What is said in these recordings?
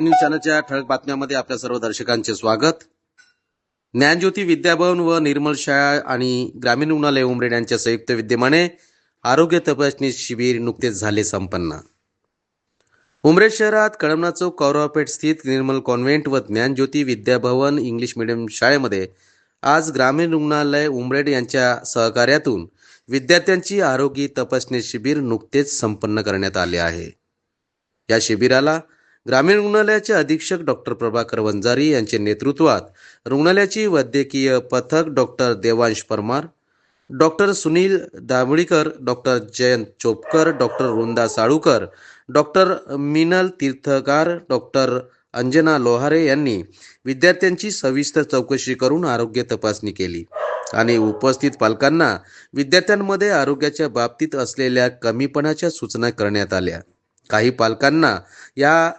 News चॅनलच्या ठळक बातम्यामध्ये आपल्या सर्व दर्शकांचे स्वागत. ज्ञानज्योती विद्याभवन व निर्मल शाळा आणि ग्रामीण रुग्णालय उमरेड यांच्या संयुक्त विद्यमाने आरोग्य तपासणी शिबिर नुकतेच झाले संपन्न. उमरेड शहरात कळमना चौक कौरवापेठ स्थित निर्मल कॉन्व्हेंट व ज्ञानज्योती विद्याभवन इंग्लिश मीडियम शाळेमध्ये आज ग्रामीण रुग्णालय उमरेड यांच्या सहकार्यातून विद्यार्थ्यांची आरोग्य तपासणी शिबिर नुकतेच संपन्न करण्यात आले आहे. या शिबिराला ग्रामीण रुग्णालयाचे अधीक्षक डॉक्टर प्रभाकर वंजारी यांच्या नेतृत्वात रुग्णालयाची वैद्यकीय पथक doctor Devansh Parmar doctor Sunil Dabhalikar doctor Jayant Chopkar doctor Vrinda Salukar doctor Minal Tirthakar doctor Anjana Lohare यांनी विद्यार्थ्यांची सविस्तर चौकशी करून आरोग्य तपासणी केली. आणि उपस्थित पालकांना विद्यार्थ्यांमध्ये आरोग्याच्या बाबतीत असलेल्या कमीपणाच्या सूचना करण्यात आल्या. काही पालकांना या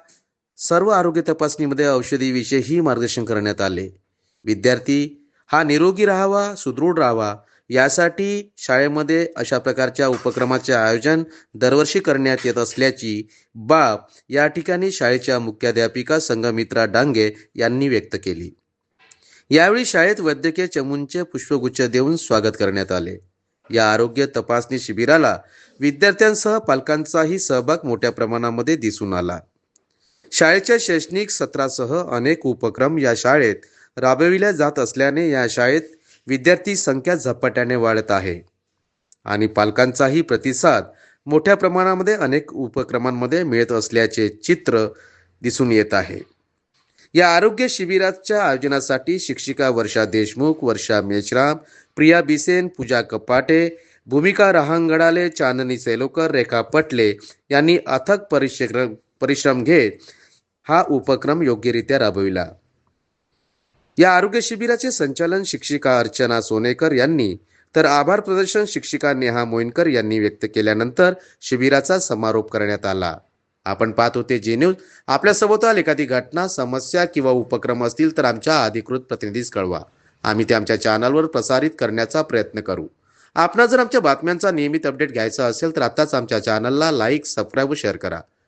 सर्व आरोग्य तपासणीमध्ये औषधीविषयीही मार्गदर्शन करण्यात आले. विद्यार्थी हा निरोगी राहावा सुदृढ राहावा यासाठी शाळेमध्ये अशा प्रकारच्या उपक्रमाचे आयोजन दरवर्षी करण्यात येत असल्याची बाब या ठिकाणी शाळेच्या मुख्याध्यापिका संगमित्रा डांगे यांनी व्यक्त केली. यावेळी शाळेत वैद्यकीय चमूंचे पुष्पगुच्छ देऊन स्वागत करण्यात आले. या आरोग्य तपासणी शिबिराला विद्यार्थ्यांसह पालकांचाही सहभाग मोठ्या प्रमाणामध्ये दिसून आला. शाळेच्या शैक्षणिक सत्रासह अनेक उपक्रम या शाळेत राबविल्या जात असल्याने या शाळेत विद्यार्थी संख्या झपाट्याने वाढत आहे. आणि पालकांचाही प्रतिसाद मोठ्या प्रमाणामध्ये अनेक उपक्रमांमध्ये मिळत असल्याचे चित्र दिसून येत आहे. या आरोग्य शिबिराच्या आयोजनासाठी शिक्षिका वर्षा देशमुख वर्षा मेश्राम प्रिया बिसेन पूजा कपाटे भूमिका रहांगडाले चांदनी सेलोकर रेखा पटले यांनी अथक परिश्रम परिश्रम घेत हा उपक्रम योग्यरित्या राबविला. या आरोग्य शिबिराचे संचालन शिक्षिका अर्चना सोनेकर यांनी तर आभार प्रदर्शन शिक्षिका नेहा मोईनकर यांनी व्यक्त केल्यानंतर शिबिराचा समारोप करण्यात आला. आपण पाहत होते जे न्यूज. आपल्या सभोवताल एखादी घटना समस्या किंवा उपक्रम असतील तर आमच्या अधिकृत प्रतिनिधीस कळवा. आम्ही ते आमच्या चॅनलवर प्रसारित करण्याचा प्रयत्न करू. आपणा जर आमच्या बातम्यांचा नियमित अपडेट घ्यायचा असेल तर आताच आमच्या चॅनलला लाईक सबस्क्राईब शेअर करा.